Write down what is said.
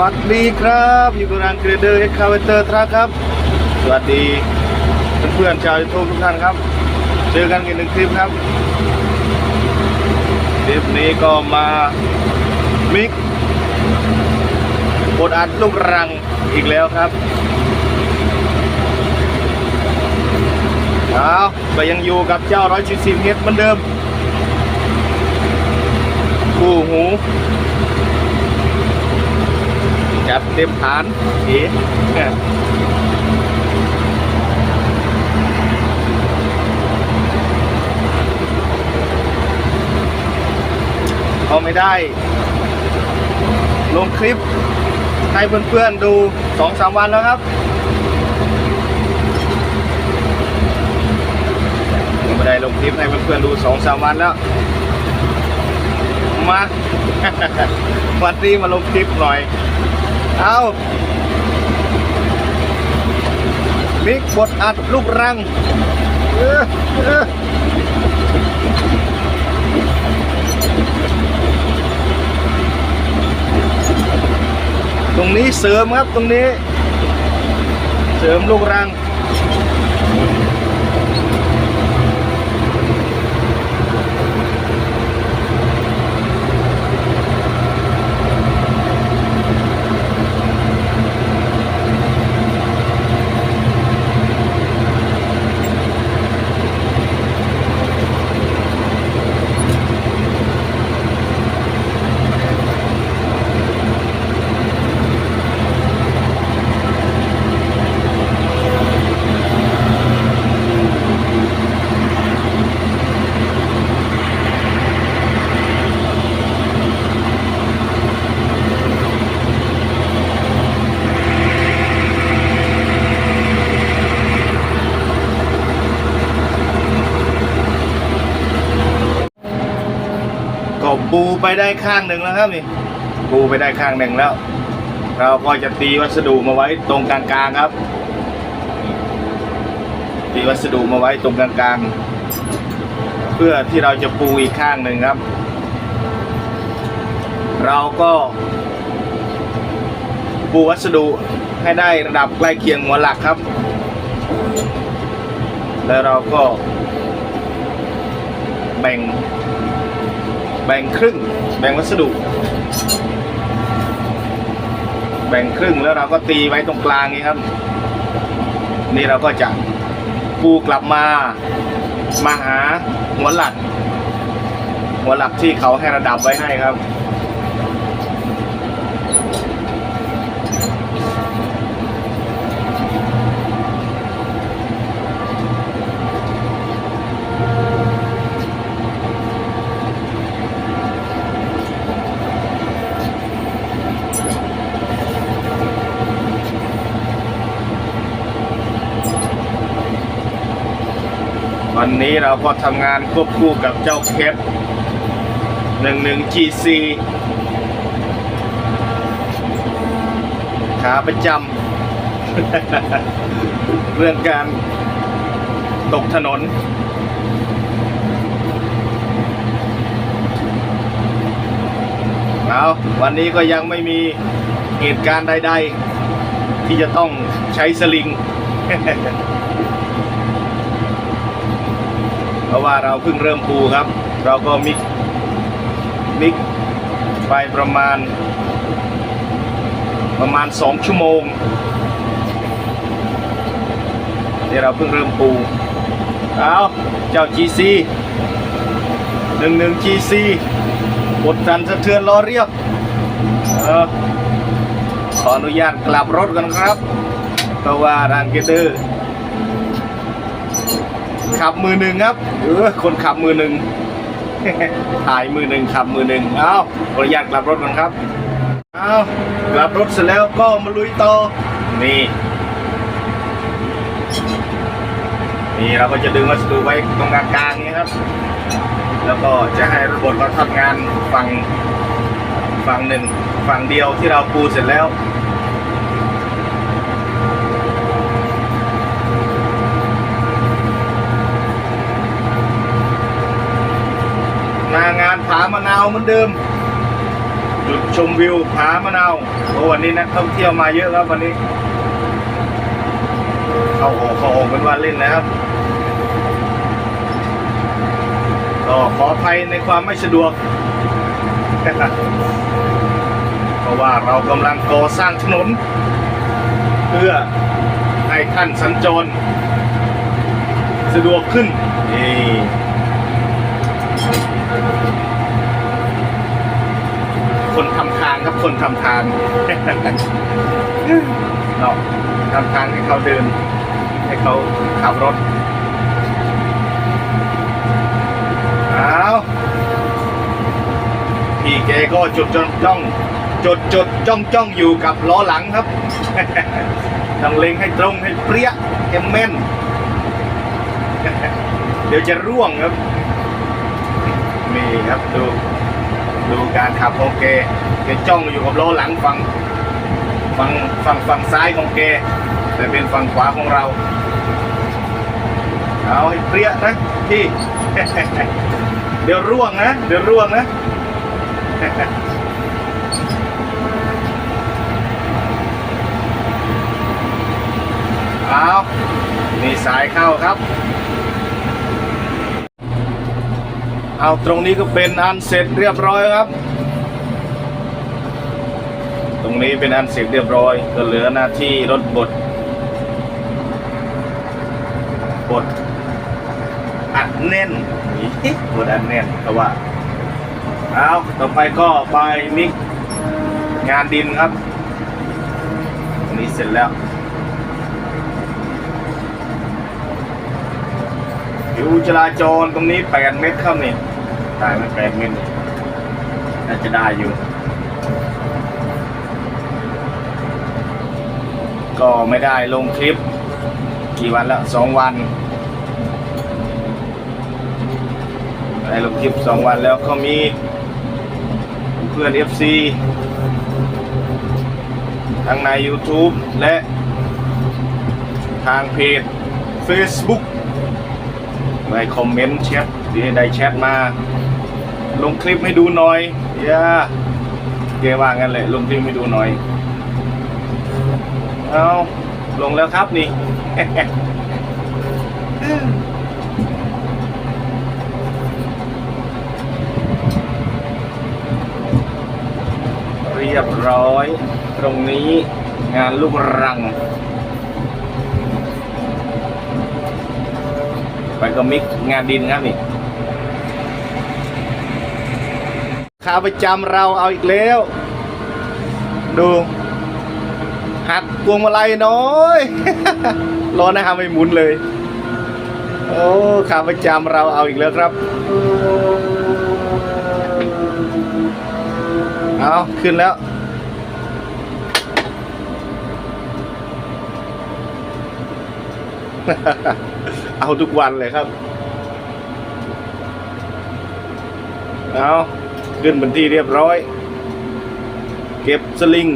วัสดีครับอยู่กับร้านเกรเดอร์เอ็กคาเวเตอร์ทรัคครับ สวัสดีเพื่อนๆชาวยูทูบทุกท่านครับ เจอกันอีกหนึ่งคลิปครับ คลิปนี้ก็มามิกบดอัดลูกรังอีกแล้วครับเอาก็ยังอยู่กับเจ้า140เมตรเหมือนเดิม คู่หู จัดเต็มฐานเอ๋เนี่ยเอาไม่ได้ ลงคลิปให้เพื่อนๆดูสองสามวันแล้วครับไม่ได้ลงคลิปให้เพื่อนๆดูสองสามวันแล้ว มาวันนี้มาลงคลิปหน่อย เอามิกบดอัดลูกรังตรงนี้เสริมครับตรงนี้ เสริมลูกรัง ก็ ปูไปได้ข้างหนึ่งแล้วครับนี่ปูไปได้ข้างหนึ่งแล้ว เราก็จะตีวัสดุมาไว้ตรงกลางๆครับ ตีวัสดุมาไว้ตรงกลางๆ เพื่อที่เราจะปูอีกข้างหนึ่งครับ เราก็ ปูวัสดุให้ได้ระดับใกล้เคียงหัวหลักครับ แล้วเราก็แบ่ง แบ่งครึ่ง แบ่งวัสดุ แบ่งครึ่งแล้วเราก็ตีไว้ตรงกลางนี้ครับ นี่เราก็จะปูกลับมามาหาหัวหลัก หัวหลักที่เขาให้ระดับไว้ให้ครับ นนี้เราก็ทำงานควบคู่กับเจ้าเพชร11 GC ขาประจำ เรื่องการตกถนน เอาวันนี้ก็ยังไม่มีเหตุการณ์ใด ๆ ที่จะต้องใช้สลิง เพ ราะว่าเราเพิ่งเริ่มปูครับ เราก็มิกมิกไปประมาณ ประมาณสองชั่วโมงนี่เราเพิ่งเริ่มปูเอาเจ้า GC 11 GC กดสั่นสะเทือนล้อเรียบออขออนุญาตกลับรถกันครับ เพราะว่าร้านเกเดอร์ ขับมือหนึ่งครับเออคนขับมือหนึ่งถ่ายมือหนึ่งขับมือหนึ่งเอาขออนุญาตกลับรถก่อนครับเอากลับรถเสร็จแล้วก็มาลุยต่อนี่นี่เราก็จะดึงวัสดุไว้ตรงกลางๆนี้ครับ แล้วก็จะให้ระบบเราทำงานฝั่งฝั่งหนึ่งฝั่งเดียวที่เราปูเสร็จแล้ว หน้างานผามะนาว เหมือนเดิมจุดชมวิวผามะนาวโอ้วันนี้นักท่องเที่ยวมาเยอะครับวันนี้ เข้าโอเข้าโอเป็นว่าเล่นนะครับก็ขออภัยในความไม่สะดวก เพราะว่าเรากำลังก่อสร้างถนน เพื่อให้ท่านสัญจร สะดวกขึ้นนี่ คนทำทางครับคนทำทางเนาะทำทางให้เขาเดิน ให้เขาขับรถเอาพี่แกก็จดจดจ้องจดจดจ้องจ้องอยู่กับล้อหลังครับต้องเล็งให้ตรงให้เปรี้ยให้แม่นเดี๋ยวจะร่วงครับ นี่ครับดู ดูการขับของแกแกจ้องอยู่กับล้อหลังฝั่งฝั่งฝั่งฝั่งซ้ายของแกแต่เป็นฝั่งขวาของเรา เอาให้เปรี้ยนะพี่ เดี๋ยวร่วงนะ เดี๋ยวร่วงนะเอามีสายเข้าครับ เอาตรงนี้ก็เป็นอันเสร็จเรียบร้อยครับ ตรงนี้เป็นอันเสร็จเรียบร้อย ก็เหลือหน้าที่รถบดบดอัดแน่นนี่บดอัดแน่นแต่ว่าเอาต่อไปก็ไปมิกงานดินครับ ตรงนี้เสร็จแล้ว ผิวจราจรตรงนี้8เมตรครับนี่ได้ไหม8เมตรนี่น่าจะได้อยู่ ก็ไม่ได้ลงคลิป กี่วันล้วสองวันได้ลงคลิปสองวันแล้วก็มีเพื่อน FC ทั้งใน YouTube และทางเพจ Facebook ในคอมเมนต์แชทที่ได้แชทมา ลงคลิปให้ดูหน่อยอย่าเกว่างั้นเลยลงคลิปให้ดูหน่อย เอาลงแล้วครับนี่เรียบร้อย ตรงนี้งานลูกรัง ไปก็มิกงานดินครับนี่ขาประจำเราเอาอีกแล้ว ดู หักพวงมาลัยน้อยรอนะฮะไม่หมุนเลย โอ้ขาประจำเราเอาอีกแล้วครับเอาขึ้นแล้ว เอาทุกวันเลยครับ เอาขึ้นบันที่เรียบร้อย เก็บสลิง